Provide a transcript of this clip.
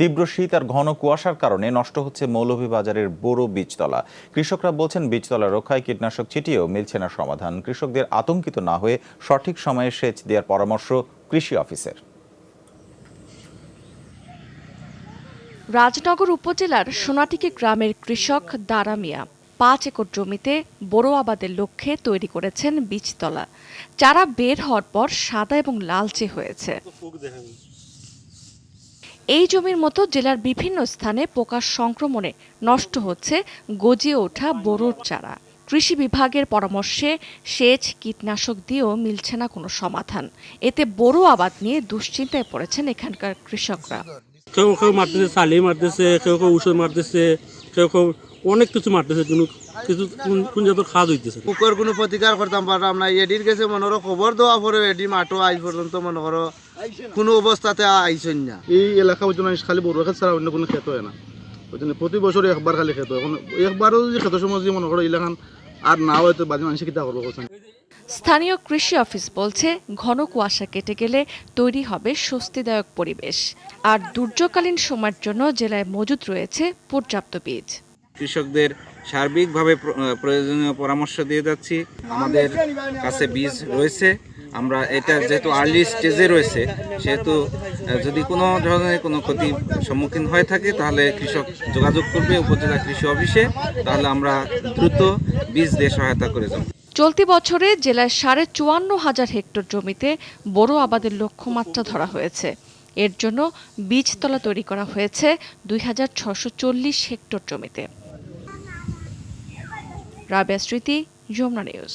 তীব্র শীত আর ঘন কুয়াশার কারণে নষ্ট হচ্ছে মৌলভীবাজারের বড় বীজতলা। কৃষকরা বলছেন, বীজতলা রক্ষায় কীটনাশক ছিটিয়েও মিলছে না সমাধান। কৃষকদের আতঙ্কিত না হয়ে সঠিক সময়ে সেচ দেওয়ার পরামর্শ কৃষি অফিসের। রাজনগর উপজেলার সোনাটিকি গ্রামের কৃষক দারা মিয়া পাঁচ একর জমিতে বোরো আবাদের লক্ষ্যে তৈরি করেছেন বীজতলা। চারা বের হওয়ার পর সাদা এবং লালচে হয়েছে। এই জমির মতো জেলার বিভিন্ন স্থানে পোকার সংক্রমণে নষ্ট হচ্ছে গজিয়ে ওঠা বোরোর চারা। কৃষি বিভাগের পরামর্শে সেচ কীটনাশক দিয়েও মিলছে না কোনো সমাধান। এতে বোরো আবাদ নিয়ে দুশ্চিন্তায় পড়েছেন এখানকার কৃষকরা। কেউ কেউ মারতেছে চালি মারতেছে কেউ কেউ ঔষধ মারতেছে কেউ কেউ অনেক কিছু মারতেছে কিন্তু কিছু কোন- কোন জাতের খাদ হইতেছে না। কোনো প্রতিকার করতাম পারলাম না। এডির কাছে মনে করো খবর দেওয়া পরে এডি মাঠও আজ পর্যন্ত মনে করো কোনো অবস্থাতে আইসন না। এই এলাকা ওই জন্য খালি বড় ক্ষেত ছাড়া অন্য কোনো ক্ষেত হয় না। ওই জন্য প্রতি বছর একবার খালি ক্ষেত হয়। এখন একবারও যদি ক্ষেত সময় যদি মনে করো এলাকান আর না হয় তো বাজে মানুষ কিতা করব কোথায় স্থানীয় কৃষি অফিস বলছে ঘন কুয়াশা কেটে গেলে তৈরি হবে স্বস্তিদায়ক পরিবেশ। আর দুর্যোগকালীন সময়ের জন্য জেলায় মজুদ রয়েছে পর্যাপ্ত বীজ। কৃষকদের সার্বিকভাবে প্রয়োজনীয় পরামর্শ দিয়ে যাচ্ছি। আমাদের কাছে বীজ রয়েছে। আমরা এটা যেহেতু আর্লি স্টেজে রয়েছে, সেহেতু যদি কোনো ধরনের কোনো ক্ষতির সম্মুখীন হয়ে থাকে, তাহলে কৃষক যোগাযোগ করবে উপজেলা কৃষি অফিসে, তাহলে আমরা দ্রুত বীজ দিয়ে সহায়তা করে যাব চলতি বছরে জেলায় সাড়ে চুয়ান্ন হাজার হেক্টর জমিতে বড় আবাদের লক্ষ্যমাত্রা ধরা হয়েছে। এর জন্য বীজতলা তৈরি করা হয়েছে দুই হেক্টর জমিতে। রাবেয়া স্মৃতি, যমুনা নিউজ।